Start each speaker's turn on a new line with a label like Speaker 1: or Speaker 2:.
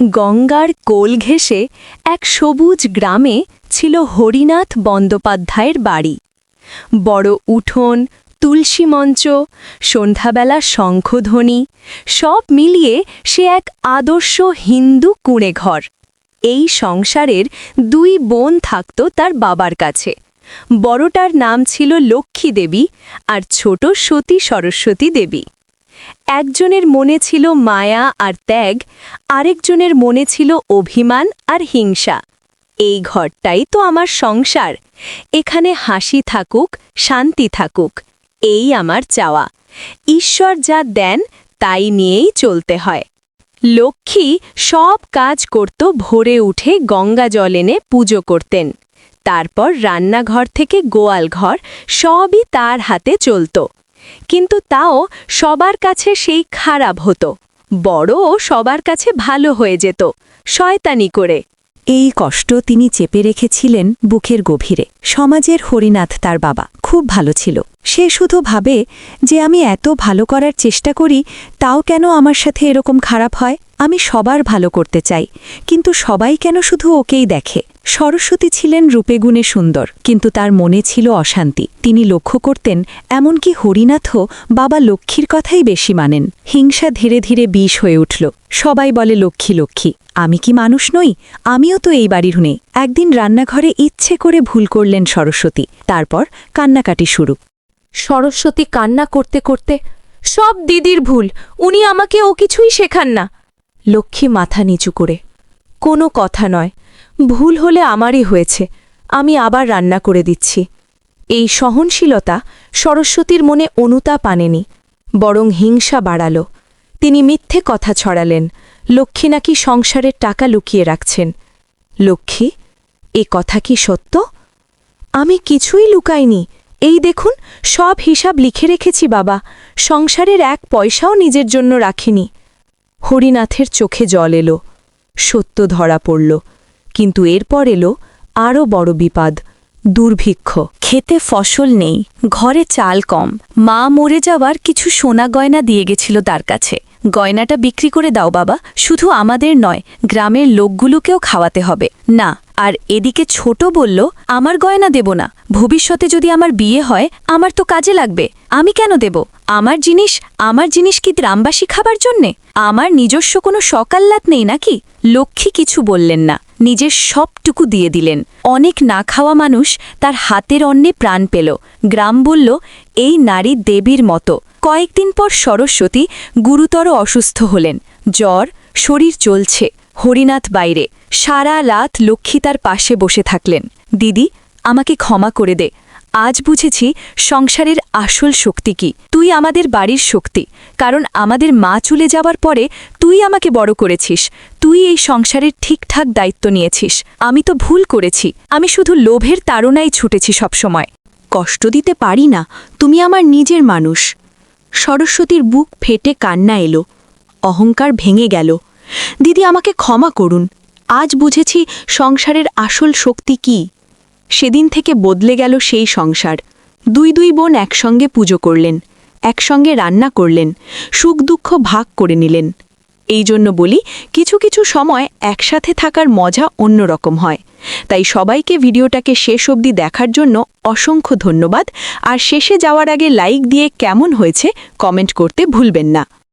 Speaker 1: গঙ্গার কোল ঘেঁষে এক সবুজ গ্রামে ছিল হরিনাথ বন্দ্যোপাধ্যায়ের বাড়ি। বড় উঠোন, তুলসী মঞ্চ সন্ধ্যাবেলা শঙ্খধ্বনি, সব মিলিয়ে সে এক আদর্শ হিন্দু কুঁড়ে ঘর এই সংসারের দুই বোন থাকত তার বাবার কাছে। বড়টার নাম ছিল লক্ষ্মী দেবী আর ছোট সতী সরস্বতী দেবী। একজনের মনে ছিল মায়া আর ত্যাগ, আরেকজনের মনে ছিল অভিমান আর হিংসা। এই ঘরটাই তো আমার সংসার। এখানে হাসি থাকুক, শান্তি থাকুক, এই আমার চাওয়া। ঈশ্বর যা দেন, তাই নিয়েই চলতে হয়। লক্ষ্মী সব কাজ করত ভোরে উঠে গঙ্গা জল এনে পুজো করতেন। তারপর রান্নাঘর থেকে গোয়াল ঘর সবই তার হাতে চলত। কিন্তু তাও সবার কাছে সেই খারাপ হতো। বড়ও সবার কাছে ভালো হয়ে যেত, শয়তানি করে।
Speaker 2: এই কষ্ট তিনি চেপে রেখেছিলেন বুকের গভীরে। সমাজের হরিনাথ তার বাবা খুব ভালো ছিল। সে শুধু ভাবে যে আমি এত ভালো করার চেষ্টা করি, তাও কেন আমার সাথে এরকম খারাপ হয়? আমি সবার ভালো করতে চাই, কিন্তু সবাই কেন শুধু ওকেই দেখে? সরস্বতী ছিলেন রূপেগুণে সুন্দর, কিন্তু তার মনে ছিল অশান্তি। তিনি লক্ষ্য করতেন, এমনকি হরিনাথও বাবা লক্ষ্মীর কথাই বেশি মানেন। হিংসা ধীরে ধীরে বিষ হয়ে উঠল। সবাই বলে, লক্ষ্মী লক্ষ্মী, আমি কি মানুষ নই? আমিও তো এই বাড়ির নেই একদিন রান্নাঘরে ইচ্ছে করে ভুল করলেন সরস্বতী। তারপর কান্নাকাটি শুরু।
Speaker 1: সরস্বতী কান্না করতে করতে, সব দিদির ভুল, উনি আমাকে ও কিছুই শেখান না। লক্ষ্মী মাথা নিচু করে, কোনো কথা নয়, ভুল হলে আমারই হয়েছে, আমি আবার রান্না করে দিচ্ছি। এই সহনশীলতা সরস্বতীর মনে অনুতাপ আনেনি, বরং হিংসা বাড়াল। তিনি মিথ্যে কথা ছড়ালেন, লক্ষ্মী নাকি সংসারের টাকা লুকিয়ে রাখছেন। লক্ষ্মী, এ কথা কি সত্য? আমি কিছুই লুকাইনি, এই দেখুন, সব হিসাব লিখে রেখেছি বাবা, সংসারের এক পয়সাও নিজের জন্য রাখিনি। হরিনাথের চোখে জল এলো, সত্য ধরা পড়ল। কিন্তু এরপর এলো আরও বড় বিপদ, দুর্ভিক্ষ। খেতে ফসল নেই, ঘরে চাল কম। মা মরে যাওয়ার কিছু সোনা গয়না দিয়ে গেছিল তার কাছে। গয়নাটা বিক্রি করে দাও বাবা, শুধু আমাদের নয়, গ্রামের লোকগুলোকেও খাওয়াতে হবে। না, আর এদিকে ছোট বলল, আমার গয়না দেব না। ভবিষ্যতে যদি আমার বিয়ে হয়, আমার তো কাজে লাগবে। আমি কেন দেব? আমার জিনিস আমার জিনিস কি গ্রামবাসী খাবার জন্যে? আমার নিজস্ব কোনো সকাল্লাত নেই নাকি? লক্ষ্মী কিছু বললেন না, নিজের সবটুকু দিয়ে দিলেন। অনেক না খাওয়া মানুষ তার হাতের অন্নে প্রাণ পেল। গ্রাম বলল, এই নারী দেবীর মতো। কয়েকদিন পর সরস্বতী গুরুতর অসুস্থ হলেন। জ্বর, শরীর চলছে, হরিনাথ বাইরে। সারা রাত লক্ষ্মী তার পাশে বসে থাকলেন। দিদি, আমাকে ক্ষমা করে দে আজ বুঝেছি সংসারের আসল শক্তি কি। তুই আমাদের বাড়ির শক্তি, কারণ আমাদের মা চলে যাওয়ার পরে তুই আমাকে বড় করেছিস। তুই এই সংসারের ঠিকঠাক দায়িত্ব নিয়েছিস। আমি তো ভুল করেছি। আমি শুধু লোভের তাড়নায় ছুটেছি সবসময়। কষ্ট দিতে পারি না। তুমি আমার নিজের মানুষ। সরস্বতীর বুক ফেটে কান্না এলো। অহংকার ভেঙে গেল। দিদি আমাকে ক্ষমা করুন। আজ বুঝেছি সংসারের আসল শক্তি কি। সেদিন থেকে বদলে গেল সেই সংসার। দুই দুই বোন একসঙ্গে পুজো করলেন, একসঙ্গে রান্না করলেন, সুখ দুঃখ ভাগ করে নিলেন। এই জন্য বলি, কিছু কিছু সময় একসাথে থাকার মজা অন্যরকম হয়। তাই সবাইকে ভিডিওটাকে শেষ অবধি দেখার জন্য অসংখ্য ধন্যবাদ। আর শেষে যাওয়ার আগে লাইক দিয়ে কেমন হয়েছে কমেন্ট করতে ভুলবেন না।